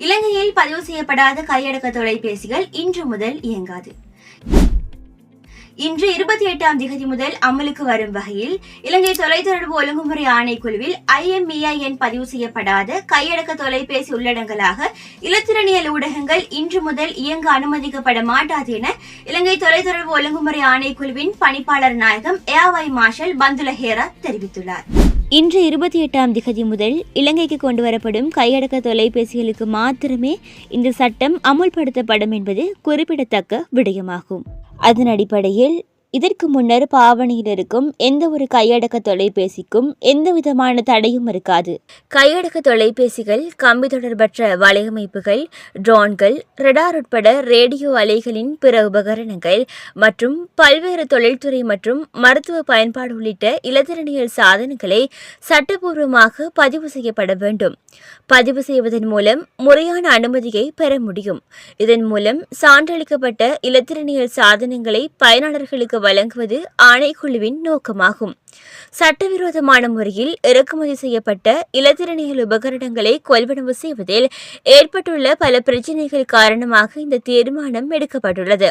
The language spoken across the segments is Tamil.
இலங்கையில் பதிவு செய்யப்படாத கையடக்க தொலைபேசிகள் இன்று முதல் இயங்காது. இன்று இருபத்தி எட்டாம் திகதி முதல் அமலுக்கு வரும் வகையில் இலங்கை தொலைத்தொடர்பு ஒழுங்குமுறை ஆணைக்குழுவில் ஐஎம்இஐ எண் பதிவு செய்யப்படாத கையடக்க தொலைபேசி உள்ளடங்களாக இலத்திரனியல் ஊடகங்கள் இன்று முதல் இயங்க அனுமதிக்கப்பட மாட்டாது என இலங்கை தொலைத்தொடர்பு ஒழுங்குமுறை ஆணைக்குழுவின் பணிப்பாளர் நாயகம் ஏஆவை மார்ஷல் பந்துல ஹேரா தெரிவித்துள்ளார். இன்று இருபத்தி எட்டாம் திகதி முதல் இலங்கைக்கு கொண்டு வரப்படும் கையடக்க தொலைபேசிகளுக்கு மாத்திரமே இந்த சட்டம் அமுல்படுத்தப்படும் என்பது குறிப்பிடத்தக்க விடயமாகும். அதன் அடிப்படையில் இதற்கு முன்னர் பாவனையில் இருக்கும் எந்த ஒரு கையடக்க தொலைபேசிக்கும் எந்த விதமான தடையும் இருக்காது. கையடக்க தொலைபேசிகள் கம்பி தொடர்பற்ற வலையமைப்புகள் ட்ரோன்கள் ரெடார் உட்பட ரேடியோ அலைகளின் பிற உபகரணங்கள் மற்றும் பல்வேறு தொழில்துறை மற்றும் மருத்துவ பயன்பாடு உள்ளிட்ட இலத்திரனியல் சாதனங்களை சட்டபூர்வமாக பதிவு செய்யப்பட வேண்டும். பதிவு செய்வதன் மூலம் முறையான அனுமதியை பெற முடியும். இதன் மூலம் சான்றளிக்கப்பட்ட இலத்திரனியல் சாதனங்களை பயனாளர்களுக்கு வழங்குவது ஆணைக்குழுவின் நோக்கமாகும். சட்டவிரோதமான முறையில் இறக்குமதி செய்யப்பட்ட இலத்திரனியல் உபகரணங்களை கொள்வனவு செய்வதில் ஏற்பட்டுள்ள பல பிரச்சினைகள் காரணமாக இந்த தீர்மானம் எடுக்கப்பட்டுள்ளது.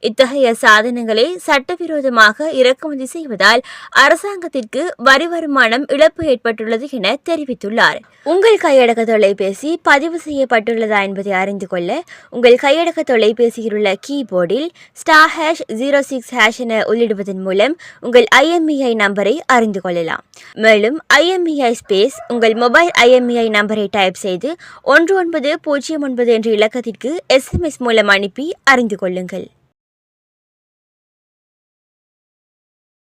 இத்தகைய சாதனங்களை சட்டவிரோதமாக இறக்குமதி செய்வதால் அரசாங்கத்திற்கு வரி வருமானம் இழப்பு ஏற்பட்டுள்ளது என தெரிவித்துள்ளார். உங்கள் கையடக்க தொலைபேசி பதிவு செய்யப்பட்டுள்ளதா என்பதை அறிந்து கொள்ள உங்கள் கையடக்க தொலைபேசியில் உள்ள கீபோர்டில் star hash zero six hash என உள்ளிடுவதன் மூலம் உங்கள் ஐஎம்இஐ நம்பரை அறிந்து கொள்ளலாம். மேலும் ஐஎம்இஐ ஸ்பேஸ் உங்கள் மொபைல் ஐஎம்இஐ நம்பரை டைப் செய்து ஒன்று ஒன்பது பூஜ்ஜியம் ஒன்பது என்ற இலக்கத்திற்கு எஸ்எம்எஸ் மூலம் அனுப்பி அறிந்து கொள்ளுங்கள்.